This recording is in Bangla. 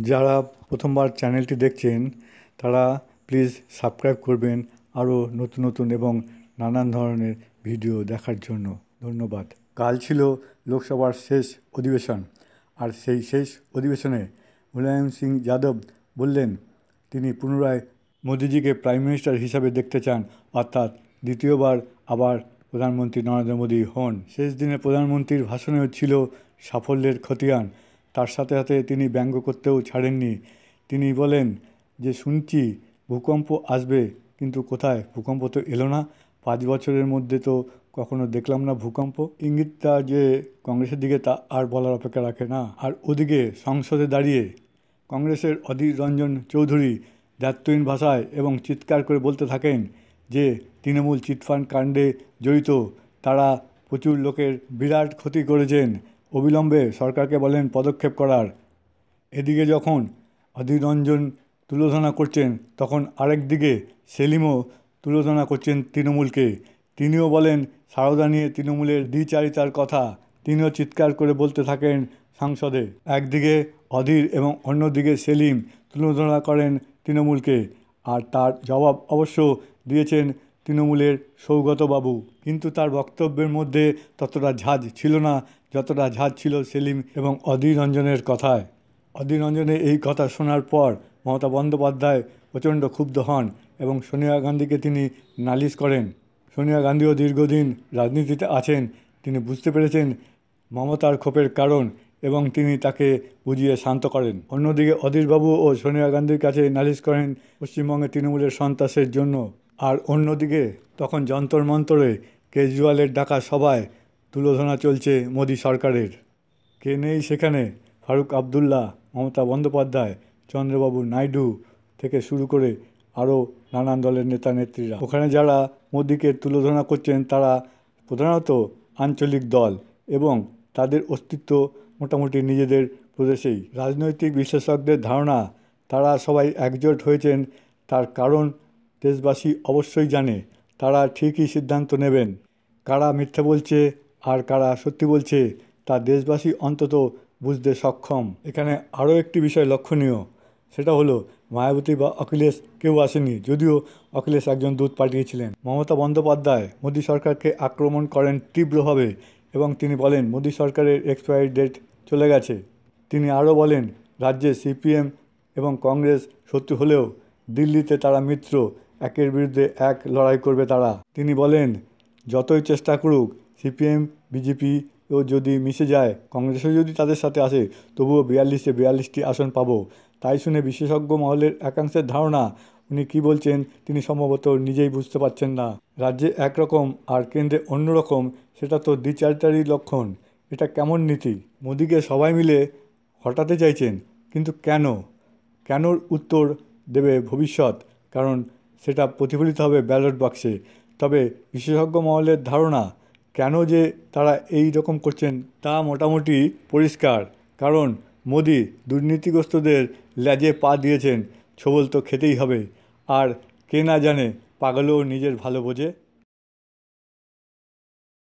যারা প্রথমবার চ্যানেলটি দেখছেন, তারা প্লিজ সাবস্ক্রাইব করবেন আরও নতুন নতুন এবং নানান ধরনের ভিডিও দেখার জন্য। ধন্যবাদ। কাল ছিল লোকসভার শেষ অধিবেশন। আর সেই শেষ অধিবেশনে মুলায়ম সিং যাদব বললেন, তিনি পুনরায় মোদিজিকে প্রাইম মিনিস্টার হিসাবে দেখতে চান, অর্থাৎ দ্বিতীয়বার আবার প্রধানমন্ত্রী নরেন্দ্র মোদী হন। শেষ দিনে প্রধানমন্ত্রীর ভাষণেও ছিল সাফল্যের খতিয়ান। তার সাথে সাথে তিনি ব্যঙ্গ করতেও ছাড়েননি। তিনি বলেন যে, শুনছি ভূকম্প আসবে, কিন্তু কোথায়? ভূকম্প তো এলো না। পাঁচ বছরের মধ্যে তো কখনো দেখলাম না ভূকম্প। ইঙ্গিতটা যে কংগ্রেসের দিকে, তা আর বলার অপেক্ষা রাখে না। আর ওদিকে সংসদে দাঁড়িয়ে কংগ্রেসের অধীর রঞ্জন চৌধুরী দায়িত্বহীন ভাষায় এবং চিৎকার করে বলতে থাকেন যে, তৃণমূল চিটফান্ড কাণ্ডে জড়িত। তারা প্রচুর লোকের বিরাট ক্ষতি করেছেন। অবিলম্বে সরকারকে বলেন পদক্ষেপ করার। এদিকে যখন অধীর রঞ্জন তুলোধনা করছেন, তখন আরেক দিকে সেলিমও তুলোধনা করছেন তৃণমূলকে। তিনিও বলেন, সারদা নিয়ে তৃণমূলের দ্বিচারিতার কথা তিনিও চিৎকার করে বলতে থাকেন সংসদে। একদিকে অধীর এবং অন্যদিকে সেলিম তুলোধনা করেন তৃণমূলকে, আর তার জবাব অবশ্য দিয়েছেন তৃণমূলের সৌগতবাবু। কিন্তু তার বক্তব্যের মধ্যে ততটা ঝাঁজ ছিল না, যতটা ঝাঁজ ছিল সেলিম এবং অধীর রঞ্জনের কথায়। অধীর রঞ্জনের এই কথা শোনার পর মমতা বন্দ্যোপাধ্যায় প্রচণ্ড ক্ষুব্ধ হন এবং সোনিয়া গান্ধীকে তিনি নালিশ করেন। সোনিয়া গান্ধীও দীর্ঘদিন রাজনীতিতে আছেন। তিনি বুঝতে পেরেছেন মমতার ক্ষোভের কারণ এবং তিনি তাকে বুঝিয়ে শান্ত করেন। অন্যদিকে অধীরবাবু ও সোনিয়া গান্ধীর কাছে নালিশ করেন পশ্চিমবঙ্গে তৃণমূলের সন্ত্রাসের জন্য। আর অন্যদিকে তখন যন্তর মন্তরে কেজরিওয়ালের ডাকা সভায় তুলোধনা চলছে মোদী সরকারের। কে নেই সেখানে? ফারুক আবদুল্লাহ, মমতা বন্দ্যোপাধ্যায়, চন্দ্রবাবু নাইডু থেকে শুরু করে আরও নানান দলের নেতা নেত্রীরা। ওখানে যারা মোদীকে তুলোধনা করছেন তারা প্রধানত আঞ্চলিক দল এবং তাদের অস্তিত্ব মোটামুটি নিজেদের প্রদেশেই। রাজনৈতিক বিশেষজ্ঞদের ধারণা, তারা সবাই একজোট হয়েছেন তার কারণ দেশবাসী অবশ্যই জানে, তারা ঠিকই সিদ্ধান্ত নেবেন। কারা মিথ্যে বলছে আর কারা সত্যি বলছে, তা দেশবাসী অন্তত বুঝতে সক্ষম। এখানে আরও একটি বিষয় লক্ষণীয়, সেটা হলো মায়াবতী বা অখিলেশ কেউ আসেনি, যদিও অখিলেশ একজন দূত পাঠিয়েছিলেন। মমতা বন্দ্যোপাধ্যায় মোদী সরকারকে আক্রমণ করেন তীব্রভাবে এবং তিনি বলেন, মোদী সরকারের এক্সপায়ারি ডেট চলে গেছে। তিনি আরও বলেন, রাজ্যে সিপিএম এবং কংগ্রেস শত্রু হলেও দিল্লিতে তারা মিত্র একের বিরুদ্ধে এক লড়াই করবে তারা। তিনি বলেন, যতই চেষ্টা করুক, সিপিএম, বিজেপি ও যদি মিশে যায়, কংগ্রেসও যদি তাদের সাথে আসে, তবুও বিয়াল্লিশে বিয়াল্লিশটি আসন পাব। তাই শুনে বিশেষজ্ঞ মহলের একাংশের ধারণা, উনি কি বলছেন, তিনি সম্ভবত নিজেই বুঝতে পারছেন না। রাজ্যে একরকম আর কেন্দ্রে অন্যরকম, সেটা তো দ্বিচারিতারই লক্ষণ। এটা কেমন নীতি? মোদিকে সবাই মিলে হটাতে চাইছেন, কিন্তু কেন? কেনর উত্তর দেবে ভবিষ্যৎ, কারণ সেটা প্রতিফলিত হবে ব্যালট বাক্সে তবে বিশেষজ্ঞ মহলের ধারণা, কেন যে তারা এই রকম করছেন তা মোটামুটি পরিষ্কার। কারণ মোদি দুর্নীতিগ্রস্তদের ল্যাজে পা দিয়েছেন, ছবল তো খেতেই হবে। আর কে না জানে পাগলেও নিজের ভালো বোঝে।